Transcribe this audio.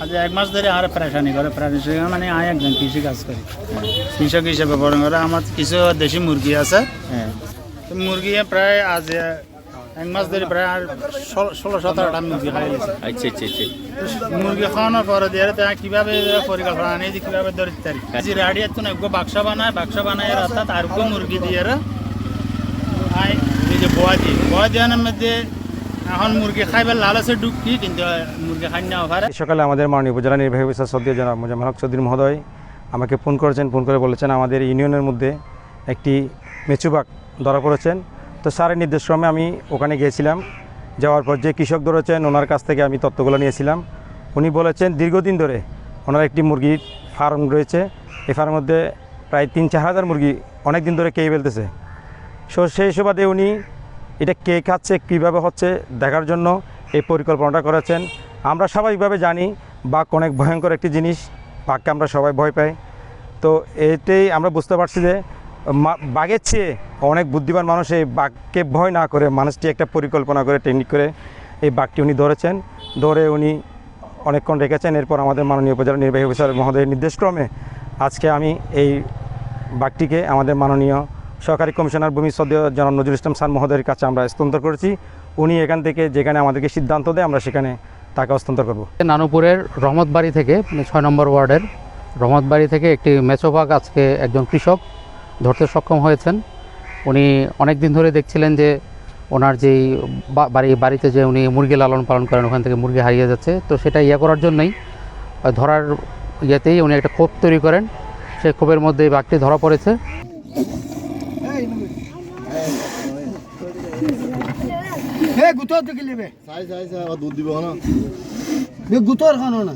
আজ এক মাস ধরে আর প্রেশানি করে প্রেশানি মানে আমি একজন কৃষি কাজ করি। কৃষক হিসেবে বড় করে আমার কিছু দেশি মুরগি আছে। হ্যাঁ। মুরগি প্রায় আজ এক মাস ধরে প্রায় আর ষোলো- সতেরোটা মুরগি খাই আচ্ছা আচ্ছা আচ্ছা। মুরগি খাওয়ানোর পরে দিয়ে তো কীভাবে পরিকল্পনা নেই যে কীভাবে ধরে তারি যে রাডিয়া তো না বাক্স বানায় বাক্স বানায় অর্থাৎ আর গো মুরগি দিয়ে আয় এই যে বোয়া দিয়ে। বোয়া দেওয়ানোর মধ্যে এখন মুরগি খাইবার কিন্তু মুরগি খাই না পারে সকালে আমাদের মাননীয় উপজেলা নির্বাহী অফিসার সদ্য জনাব মোজাম্মেল হক মহোদয় আমাকে ফোন করেছেন, ফোন করে বলেছেন আমাদের ইউনিয়নের মধ্যে একটি মেচুবাগ ধরা পড়েছেন। তো স্যারের নির্দেশক্রমে আমি ওখানে গিয়েছিলাম, যাওয়ার পর যে কৃষক ধরেছেন, ওনার কাছ থেকে আমি তথ্যগুলো নিয়েছিলাম। উনি বলেছেন, দীর্ঘদিন ধরে ওনার একটি মুরগির ফার্ম রয়েছে, এই ফার্মের মধ্যে প্রায় তিন চার হাজার মুরগি অনেক দিন ধরে খেয়ে ফেলতেছে। সো সেই সুবাদে উনি এটা কে খাচ্ছে, কীভাবে হচ্ছে, দেখার জন্য এই পরিকল্পনাটা করেছেন। আমরা স্বাভাবিকভাবে জানি, বাঘ অনেক ভয়ঙ্কর একটি জিনিস, বাঘকে আমরা সবাই ভয় পাই। তো এটাই আমরা বুঝতে পারছি যে বাঘের চেয়ে অনেক বুদ্ধিমান মানুষ এই বাঘকে ভয় না করে, মানুষটি একটা পরিকল্পনা করে টেকনিক করে এই বাঘটি উনি ধরেছেন। ধরে উনি অনেকক্ষণ রেখেছেন, এরপর আমাদের মাননীয় উপজেলা নির্বাহী অফিসার মহোদয়ের নির্দেশক্রমে আজকে আমি এই বাঘটিকে আমাদের মাননীয় সহকারী কমিশনার ভূমি সদ্য জনাব নজরুল ইসলাম খান মহোদয়ের কাছে আমরা হস্তান্তর করেছি। উনি এখান থেকে যেখানে আমাদেরকে সিদ্ধান্ত দেয়, আমরা সেখানে তাকে হস্তান্তর করব। নানুপুরের রহমতবাড়ি থেকে, ছয় নম্বর ওয়ার্ডের রহমতবাড়ি থেকে একটি মেচোবাগ আজকে একজন কৃষক ধরতে সক্ষম হয়েছেন। উনি অনেক দিন ধরে দেখছিলেন যে ওনার যেই বাড়ি, বাড়িতে যে উনি মুরগি লালন পালন করেন, ওখান থেকে মুরগি হারিয়ে যাচ্ছে। তো সেটা ইয়ে করার জন্যই, ধরার ইয়েতেই উনি একটা ক্ষোভ তৈরি করেন। সেই ক্ষোভের মধ্যে বাঘটি ধরা পড়েছে। হে গুতর দিকে লিবে। চাই চাই চাই দুধ দিব না গুতর খানো না